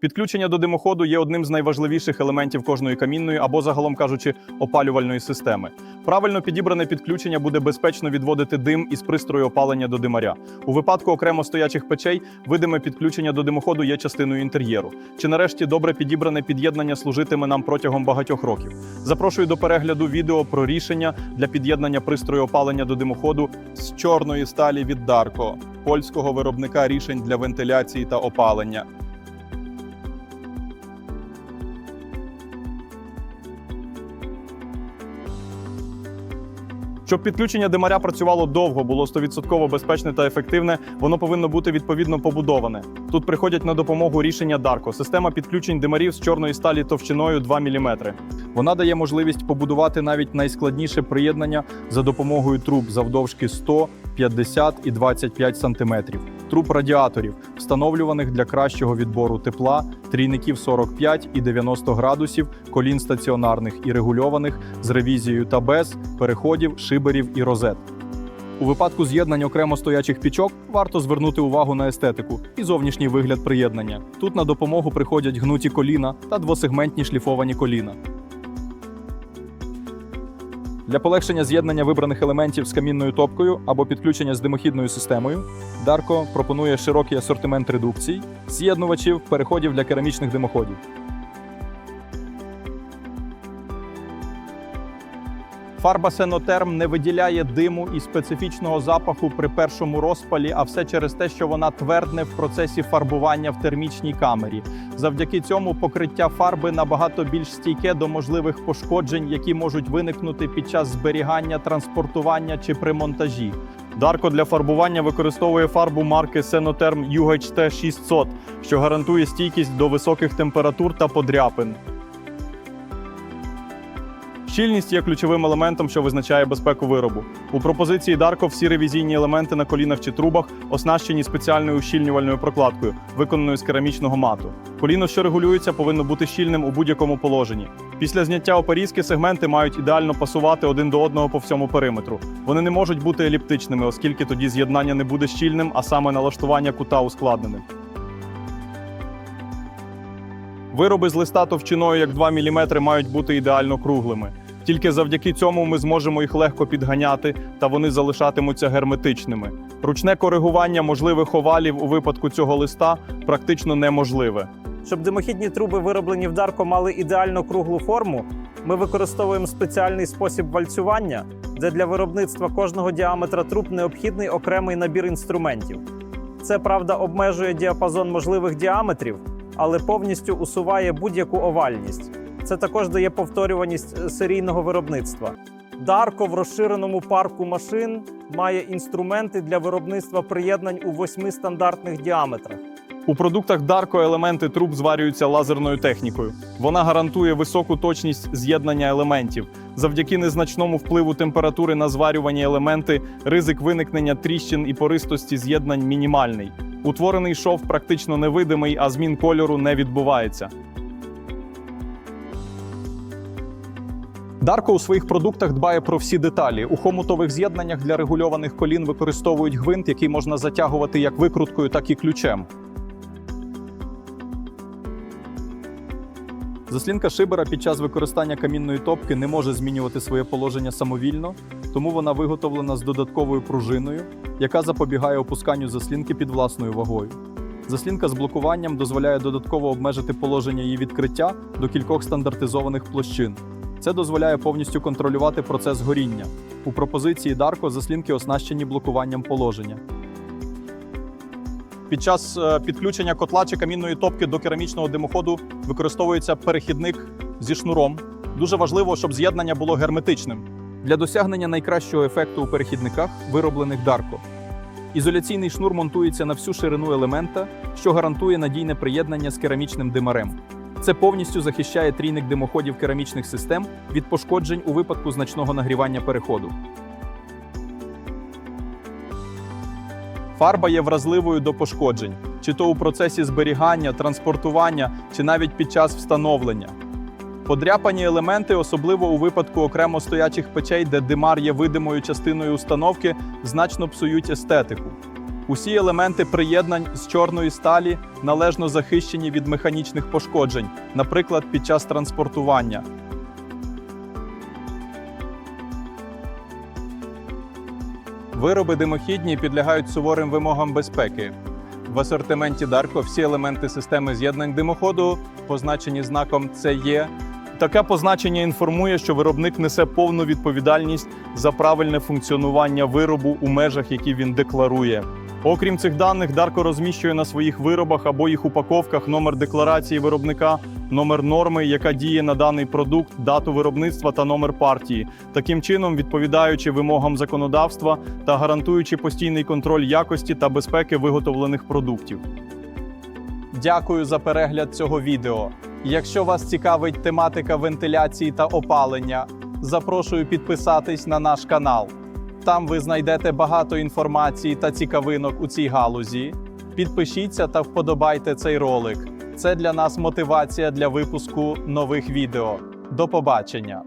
Підключення до димоходу є одним з найважливіших елементів кожної камінної або, загалом кажучи, опалювальної системи. Правильно підібране підключення буде безпечно відводити дим із пристрою опалення до димаря. У випадку окремо стоячих печей видиме підключення до димоходу є частиною інтер'єру. Чи нарешті добре підібране під'єднання служитиме нам протягом багатьох років? Запрошую до перегляду відео про рішення для під'єднання пристрою опалення до димоходу з чорної сталі від Darko, польського виробника рішень для вентиляції та опалення. Щоб підключення димаря працювало довго, було 100% безпечне та ефективне, воно повинно бути відповідно побудоване. Тут приходять на допомогу рішення Дарко. – система підключень димарів з чорної сталі товщиною 2 мм. Вона дає можливість побудувати навіть найскладніше приєднання за допомогою труб завдовжки 100, 50 і 25 см. Труб радіаторів, встановлюваних для кращого відбору тепла, трійників 45 і 90 градусів, колін стаціонарних і регульованих з ревізією та без, переходів, шиберів і розет. У випадку з'єднань окремо стоячих пічок варто звернути увагу на естетику і зовнішній вигляд приєднання. Тут на допомогу приходять гнуті коліна та двосегментні шліфовані коліна. Для полегшення з'єднання вибраних елементів з камінною топкою або підключення з димохідною системою Дарко пропонує широкий асортимент редукцій, з'єднувачів, переходів для керамічних димоходів. Фарба Сенотерм не виділяє диму і специфічного запаху при першому розпалі, а все через те, що вона твердне в процесі фарбування в термічній камері. Завдяки цьому покриття фарби набагато більш стійке до можливих пошкоджень, які можуть виникнути під час зберігання, транспортування чи при монтажі. Дарко для фарбування використовує фарбу марки Senoterm UHT 600, що гарантує стійкість до високих температур та подряпин. Щільність є ключовим елементом, що визначає безпеку виробу. У пропозиції Darko всі ревізійні елементи на колінах чи трубах оснащені спеціальною ущільнювальною прокладкою, виконаною з керамічного мату. Коліно, що регулюється, повинно бути щільним у будь-якому положенні. Після зняття оперізки сегменти мають ідеально пасувати один до одного по всьому периметру. Вони не можуть бути еліптичними, оскільки тоді з'єднання не буде щільним, а саме налаштування кута ускладненим. Вироби з листа товщиною як 2 мм мають бути ідеально круглими. Тільки завдяки цьому ми зможемо їх легко підганяти, та вони залишатимуться герметичними. Ручне коригування можливих овалів у випадку цього листа практично неможливе. Щоб димохідні труби, вироблені в Дарко, мали ідеально круглу форму, ми використовуємо спеціальний спосіб вальцювання, де для виробництва кожного діаметра труб необхідний окремий набір інструментів. Це правда обмежує діапазон можливих діаметрів, але повністю усуває будь-яку овальність. Це також дає повторюваність е, серійного виробництва. Дарко в розширеному парку машин має інструменти для виробництва приєднань у восьми стандартних діаметрах. У продуктах Darko елементи труб зварюються лазерною технікою. Вона гарантує високу точність з'єднання елементів. Завдяки незначному впливу температури на зварювані елементи ризик виникнення тріщин і пористості з'єднань мінімальний. Утворений шов практично невидимий, а змін кольору не відбувається. Дарко у своїх продуктах дбає про всі деталі. У хомутових з'єднаннях для регульованих колін використовують гвинт, який можна затягувати як викруткою, так і ключем. Заслінка шибера під час використання камінної топки не може змінювати своє положення самовільно, тому вона виготовлена з додатковою пружиною, яка запобігає опусканню заслінки під власною вагою. Заслінка з блокуванням дозволяє додатково обмежити положення її відкриття до кількох стандартизованих площин. Це дозволяє повністю контролювати процес горіння. У пропозиції Darko заслінки оснащені блокуванням положення. Під час е, підключення котла чи камінної топки до керамічного димоходу використовується перехідник зі шнуром. Дуже важливо, щоб з'єднання було герметичним. Для досягнення найкращого ефекту у перехідниках, вироблених Darko. Ізоляційний шнур монтується на всю ширину елемента, що гарантує надійне приєднання з керамічним димарем. Це повністю захищає трійник димоходів керамічних систем від пошкоджень у випадку значного нагрівання переходу. Фарба є вразливою до пошкоджень, чи то у процесі зберігання, транспортування, чи навіть під час встановлення. Подряпані елементи, особливо у випадку окремо стоячих печей, де димар є видимою частиною установки, значно псують естетику. Усі елементи приєднань з чорної сталі належно захищені від механічних пошкоджень, наприклад, під час транспортування. Вироби димохідні підлягають суворим вимогам безпеки. В асортименті Дарко всі елементи системи з'єднань димоходу позначені знаком CE. Таке позначення інформує, що виробник несе повну відповідальність за правильне функціонування виробу у межах, які він декларує. Окрім цих даних, Дарко розміщує на своїх виробах або їх упаковках номер декларації виробника, номер норми, яка діє на даний продукт, дату виробництва та номер партії, таким чином відповідаючи вимогам законодавства та гарантуючи постійний контроль якості та безпеки виготовлених продуктів. Дякую за перегляд цього відео. Якщо вас цікавить тематика вентиляції та опалення, запрошую підписатись на наш канал. Там ви знайдете багато інформації та цікавинок у цій галузі. Підпишіться та вподобайте цей ролик. Це для нас мотивація для випуску нових відео. До побачення!